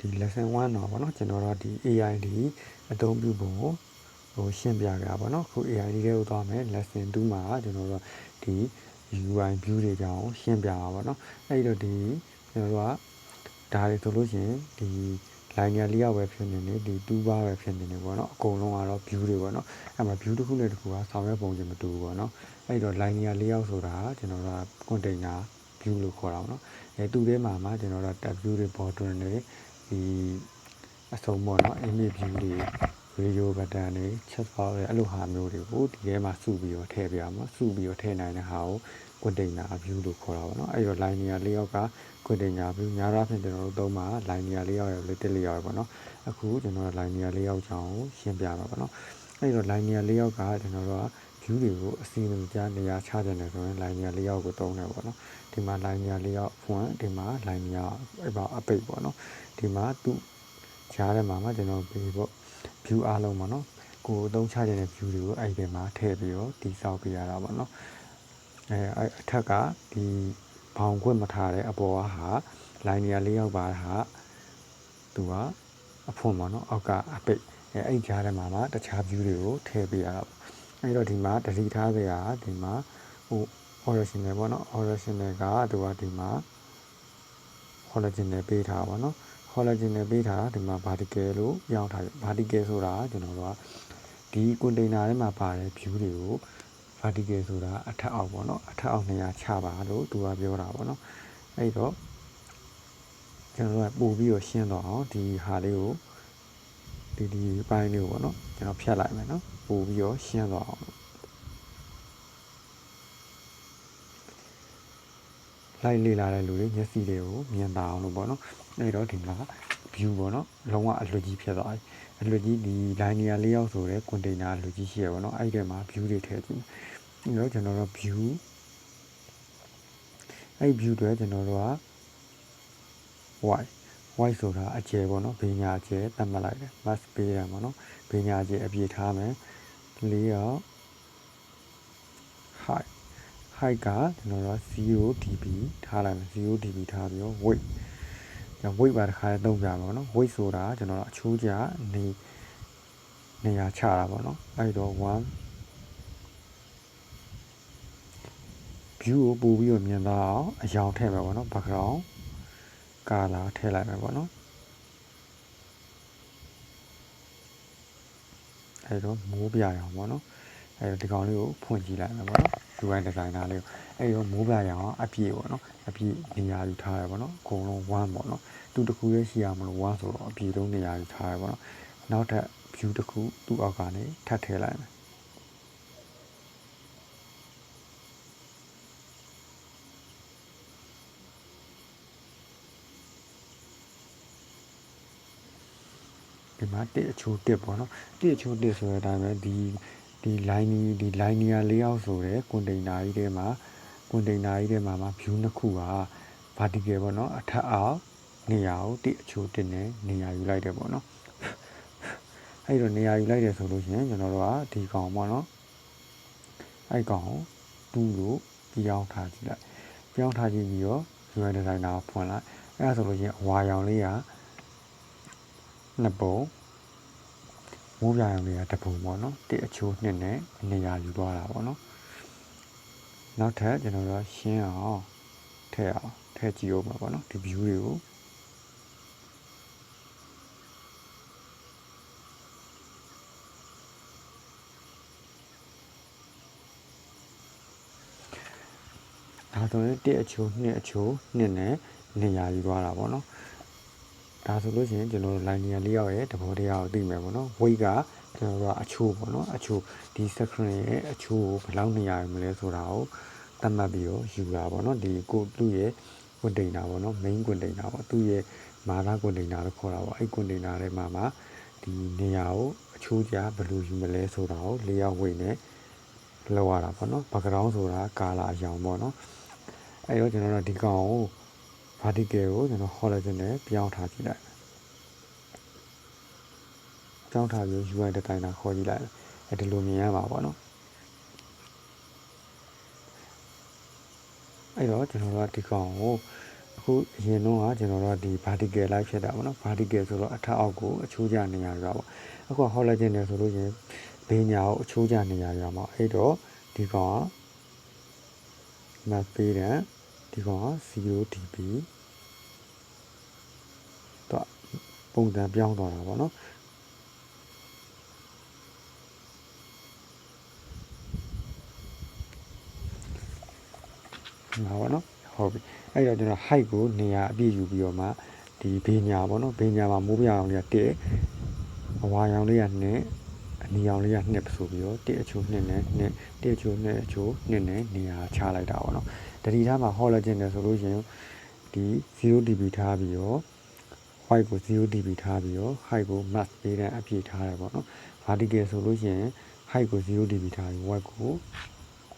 ဒီ lesson 1တော့ဗောနော်ကျွန်တော်တို့ဒီ AI ဒီအသုံးပြုပုံကိုဟိုရှင်းပြကြပါတော့ခု AI လေးတွေကိုသွားမယ် lesson 2မှာကျွန်တော်တို့ဒီ UI view တွေကြောင်းရှင်းပြပါပါတော့အဲ့တော့ဒီကျွန်တော်တို့ကဒါတွေဆိုလို့ရှိရင်ဒီ linear layout ပဲဖြစ်နေနေဒီ2 bar ပဲဖြစ်နေနေပေါ့နော်အကုန်လုံးကတော့ view တွေပေါ့နော်အဲ့မှာ view တစ်ခုနဲ့တစ်ခုကဆောင်ရွက်ပုံချင်းမတူဘူးပေါ့နော်အဲ့တော့ linear layout ဆိုတာကျွန်တော်တို့က container view လို့ခေါ်တာပေါ့နော်အဲသူ့ထဲမှာမှကျွန်တော်တို့ tab view တွေ border တွေ ဒီအစုံပေါ့နော် image view တွေ video button တွေ chat box တွေအဲ့လိုဟာမျိုးတွေကိုဒီထဲမှာစုပြီးတော့ထည့်ပြရမှာစုပြီးတော့ထည့်နိုင်တဲ့ဟာကို container view လို့ခေါ်တာပေါ့နော်အဲ့တော့ linear layout က container view များအားဖြင့်ကျွန်တော်တို့သုံးမှာ linear layout ရဲ့ little layout ပဲပေါ့နော်အခုကျွန်တော် linear layout ကြောင်းကိုရှင်းပြပါပါနော်အဲ့တော့ linear layout ကကျွန်တော်တို့က view တွေကိုအစီအမံကြားနေရာချကြတယ်ဆိုရင် linear layout ကိုသုံးတယ်ပေါ့နော်ဒီမှာ linear layout ဖွင့်ဒီမှာ linear အဲ့ပါအပိတ်ပေါ့နော်ဒီမှာသူ့ကြားထဲမှာမှကျွန်တော်ပြီးပေါ့ view အားလုံးပေါ့နော်ကိုယ်အသုံးချခြင်းတဲ့ view တွေကိုအဲ့ဒီမှာထည့်ပြီးတော့တိစောက်ပြရတာပေါ့နော်အဲအထက်ကဒီဘောင်ခွင့်မထားတဲ့အပေါ်ကဟာ linear layout ပါဟာသူကအဖွင့်ပေါ့နော်အောက်ကအပိတ်အဲအဲ့ကြားထဲမှာမှတခြား view တွေကိုထည့်ပေးရတာပေါ့ အဲ့တော့ဒီမှာတတိထားကြရဒီမှာဟို original ပေါ့နော် original ကသူကဒီမှာ original ပေးထားပါတော့ collagen နဲ့ပေးထားဒီမှာ vertical လို့ပြောင်းထားတယ် vertical ဆိုတာကျွန်တော်တို့ကဒီ container ထဲမှာပါတဲ့ view တွေကို vertical ဆိုတာအထက်အောက်ပေါ့နော်အထက်အောက်နေရာချပါလို့သူကပြောတာပေါ့နော်အဲ့တော့ကျွန်တော်တို့ကပို့ပြီးတော့ရှင်းတော့အောင်ဒီဟာလေးကို ဒီဒီပိုင်းလေးကိုပေါ့နော်ကျွန်တော်ဖြတ်လိုက်မယ်နော်ပို့ပြီးတော့ရှင်းတော့အောင်လိုက်လေ့လာတဲ့လူတွေမျက်စိတွေကိုမြင်တာအောင်လို့ပေါ့နော်အဲ့တော့ဒီမှာ view ပေါ့နော်လုံးဝအလွတ်ကြီးဖြစ်သွားပြီအလွတ်ကြီးဒီ linear layout ဆိုတဲ့ container အလွတ်ကြီးရှိရပါတော့အဲ့ဒီမှာ view တွေထည့်ကြည့်အဲ့တော့ကျွန်တော်တို့ view အဲ့ view တွေကျွန်တော်တို့က white white ဆိုတာအကျယ်ပေါ့နော်ဘေးညာအကျယ်သတ်မှတ်လိုက်တယ် mask ပေးတယ်ပေါ့နော်ဘေးညာအကျယ်အပြည့်ထားမယ်လေးရော height height ကကျွန်တော်တို့0 dB ထားလိုက်မယ်0 dB ထားပြီးတော့ weight ကျွန်တော် weight ပါတစ်ခါလေးသုံးပြပါတော့နော် weight ဆိုတာကျွန်တော်တို့အချိုးကျနေနေရာချတာပေါ့နော်အဲ့တော့1 view ကိုပို့ပြီးတော့မြင်တော့အောင်အယောင်ထည့်မယ်ပေါ့နော် background color ထည့်လိုက်မယ်ပေါ့နော်အဲ့တော့မိုးပြရအောင်ပေါ့နော်အဲ့တော့ဒီကောင်လေးကိုဖွင့်ကြည့်လိုက်မယ်ပေါ့နော် UI designer လေးကိုအဲ့တော့မိုးပြရအောင်အပြည့်ပေါ့နော်အပြည့်နေရာယူထားရပေါ့နော်အကုန်လုံး1ပေါ့နော်သူတခုလေးရှိရမလို့1ဆိုတော့အပြည့်လုံးနေရာယူထားရပေါ့နော်နောက်ထပ် view တစ်ခုသူ့အောက်ကနေထပ်ထည့်လိုက်မယ် ဒီမှာတစ်အချိုးတစ်ပေါ့နော်တစ်အချိုးတစ်ဆိုတဲ့အတိုင်းပဲဒီဒီ line ဒီ linear layout ဆိုတဲ့ container ကြီးထဲမှာ container ကြီးထဲမှာမှာ view နှစ်ခုက vertical ပေါ့နော်အထက်အောက်နေရာကိုတစ်အချိုးတစ်နဲ့နေရာယူလိုက်တယ်ပေါ့နော်အဲ့တော့နေရာယူလိုက်တယ်ဆိုလို့ရှိရင်ကျွန်တော်တို့ကဒီကောင်ပေါ့နော်အဲ့ကောင်ကိုတူလို့ပြောင်းထားကြည့်လိုက်ပြောင်းထားကြည့်ပြီးတော့ UI designer ဖွင့်လိုက်အဲ့ဒါဆိုလို့ရှိရင်အဝါရောင်လေးက နှစ်ပုံမိုးပြာရောင်လေးကတစ်ပုံပေါ့နော်တစ်အချိုးနှစ်နဲ့နေရာယူသွားတာပေါ့နော်နောက်ထပ်ကျွန်တော်တို့ရှင်းအောင်ထည့်အောင်ထည့်ကြည့်အောင်ပါပေါ့နော်ဒီ view တွေကိုဒါဆိုရင်တစ်အချိုးနှစ်အချိုးနှစ်နဲ့နေရာယူသွားတာပေါ့နော် ဒါဆိုလို့ရှိရင်ကျွန်တော်တို့ linear လေးရောက်ရဲ့သဘောတရားကိုသိမယ်ပေါ့နော် weight ကကျွန်တော်တို့ကအချိုးပေါ့နော်အချိုးဒီ screen ရဲ့အချိုးကိုဘယ်လောက်နေရာယူမလဲဆိုတာကိုသတ်မှတ်ပြီးတော့ယူတာပေါ့နော်ဒီကိုသူ့ရဲ့ container ပေါ့နော် main container ပေါ့သူ့ရဲ့မာလာ container လို့ခေါ်တာပေါ့အဲ့ container ထဲမှာမှာဒီနေရာကိုအချိုးကြားဘယ်လိုယူမလဲဆိုတာကိုလေးရောက်ဝိတ်နဲ့လောက်ရတာပေါ့နော် background ဆိုတာကာလာအရောင်ပေါ့နော်အဲ့တော့ကျွန်တော်တို့ဒီကောင်ကို vertical ကိုကျွန်တော် horizontal နဲ့ပြောင်းထားကြည့်လိုက်ပြောင်းထားပြီး UI designer ခေါ်ကြည့်လိုက်အဲဒီလိုမြင်ရမှာပေါ့နော်အဲ့တော့ကျွန်တော်တို့ကဒီကောင်ကိုအခုအရင်တော့ကကျွန်တော်တို့ကဒီ vertical light ဖြစ်တာပေါ့နော် vertical ဆိုတော့အထက်အောက်ကိုအချိုးကျနေရတာပေါ့အခု halogen နဲ့ဆိုလို့ရင်ဘေးညာကိုအချိုးကျနေရတာပေါ့အဲ့တော့ဒီကောင်က map ပေးတယ် ဒီကောင်က 0dB တော့ပုံစံပြောင်းသွားတာပေါ့နော်ငါပါနော်ဟုတ်ပြီအဲ့တော့ကျွန်တော် height ကိုနေရာအပြည့်ယူပြီးတော့မှဒီဘေးညာပေါ့နော်ဘေးညာမှာမိုးပြအောင်လေးကတက်အဝါရောင်လေးကနှစ်အနီရောင်လေးကနှစ်ဆိုပြီးတော့တက်အချိုးနှစ်နဲ့နှစ်တက်အချိုးနှစ်အချိုးနှစ်နဲ့နေရာချလိုက်တာပေါ့နော် တတိထားမှာ halogen နဲ့ဆိုလို့ရှိရင်ဒီ 0dB ထားပြီးတော့ white ကို 0dB ထားပြီးတော့ height ကို mask ပေးတဲ့အပြည့်ထားတယ်ပေါ့နော် vertical ဆိုလို့ရှိရင် height ကို 0dB ထားပြီး white ကို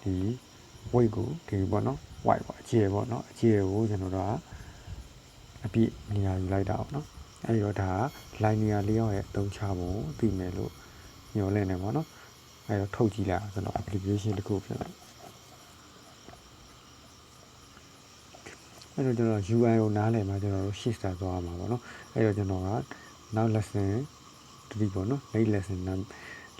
ဒီ weight ကိုဒီပေါ့နော် white ပေါ့အခြေပေါ့နော်အခြေကိုကျွန်တော်တို့ကအပြည့်နေရာယူလိုက်တာပေါ့နော်အဲဒီတော့ဒါက linear လေးရောက်ရဲ့အသုံးချပုံသိမယ်လို့ညွှန်လင့်နေပေါ့နော်အဲတော့ထုတ်ကြည့်လိုက်အောင်ကျွန်တော် application တစ်ခုဖြစ်လိုက် အဲ့တော့ကျွန်တော် UI ကိုနားလည်မှကျွန်တော်တို့ shift တာသွားရမှာပေါ့နော်အဲ့တော့ကျွန်တော်ကနောက် lesson 3ပေါ့နော် next lesson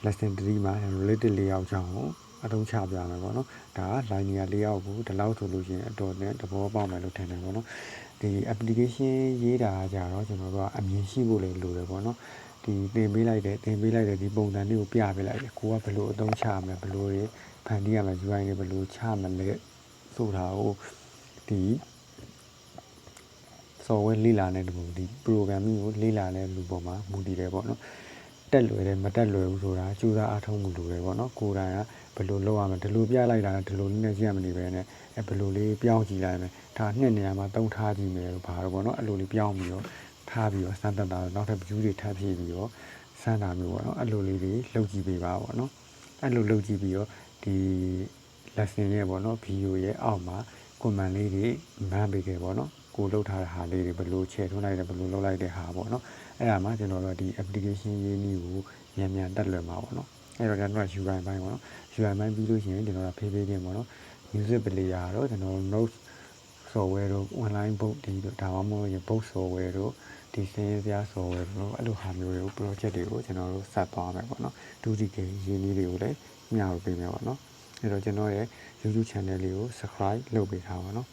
lesson 3မှာကျွန်တော် related layout ကြောင်းကိုအသုံးချပြမယ်ပေါ့နော်ဒါက linear layout ကိုဒီလောက်ဆိုလို့ရှိရင်အတော်နဲ့သဘောပေါက်မယ်လို့ထင်တယ်ပေါ့နော်ဒီ application ရေးတာကြတော့ကျွန်တော်တို့ကအမြင်ရှိဖို့လည်းလိုတယ်ပေါ့နော်ဒီသင်ပေးလိုက်တယ်သင်ပေးလိုက်တယ်ဒီပုံစံလေးကိုပြပေးလိုက်တယ်ကိုကဘယ်လိုအသုံးချမလဲဘယ်လိုတွေဖန်တီးရမလဲ UI တွေဘယ်လိုချမလဲဆိုတာကိုဒီ software လေ့လာတဲ့လူဒီ programming ကိုလေ့လာတဲ့လူပေါ်မှာမူတည်တယ်ပေါ့နော်တက်လွယ်တယ်မတက်လွယ်ဘူးဆိုတာကြိုးစားအားထုတ်မှုလိုတယ်ပေါ့နော်ကိုယ်တိုင်ကဘယ်လိုလုပ်ရမလဲဒီလိုပြလိုက်တာဒီလိုနည်းနဲ့ကြည့်ရမနေပဲနဲ့အဲဘယ်လိုလေးပြောင်းကြည့်လိုက်မယ်ဒါနှစ်နေရာမှာတုံးထားကြည့်မယ်လို့ဘာလို့ပေါ့နော်အဲ့လိုလေးပြောင်းပြီးတော့ထားပြီးတော့စမ်းသပ်တာနောက်ထပ် view တွေထပ်ဖြည့်ပြီးတော့စမ်းတာမျိုးပေါ့နော်အဲ့လိုလေးတွေလုပ်ကြည့်ပေးပါပေါ့နော်အဲ့လိုလုပ်ကြည့်ပြီးတော့ဒီ lesson ရဲ့ပေါ့နော် video ရဲ့အောက်မှာ comment လေးတွေမှန်းပေးခဲ့ပေါ့နော် ကိုလှုပ်ထားတဲ့ဟာလေးတွေဘယ်လိုချဲထွန်းလိုက်တယ်ဘယ်လိုလုပ်လိုက်တဲ့ဟာပေါ့နော်အဲ့ဒါမှကျွန်တော်တို့ဒီ application ရေးနည်းကိုမြန်မြန်တက်လွယ်မှာပေါ့နော်အဲ့တော့ကျွန်တော်တို့ UI ဘိုင်းပေါ့နော် UI ဘိုင်းပြီးလို့ရှိရင်ကျွန်တော်တို့ဖေးဖေးချင်းပေါ့နော် music player တော့ကျွန်တော်တို့ notes software တို့ online book ဒီတို့ဒါမှမဟုတ်ရင် book software တို့ဒီစင်းစရာ software တို့အဲ့လိုဟာမျိုးတွေကို project တွေကိုကျွန်တော်တို့ဆက်သွားမယ်ပေါ့နော်ဒုတိယရင်းနှီးတွေကိုလည်းမျှဝေပေးမယ်ပေါ့နော်အဲ့တော့ကျွန်တော်ရဲ့ YouTube channel လေးကို subscribe လုပ်ပေးထားပါနော်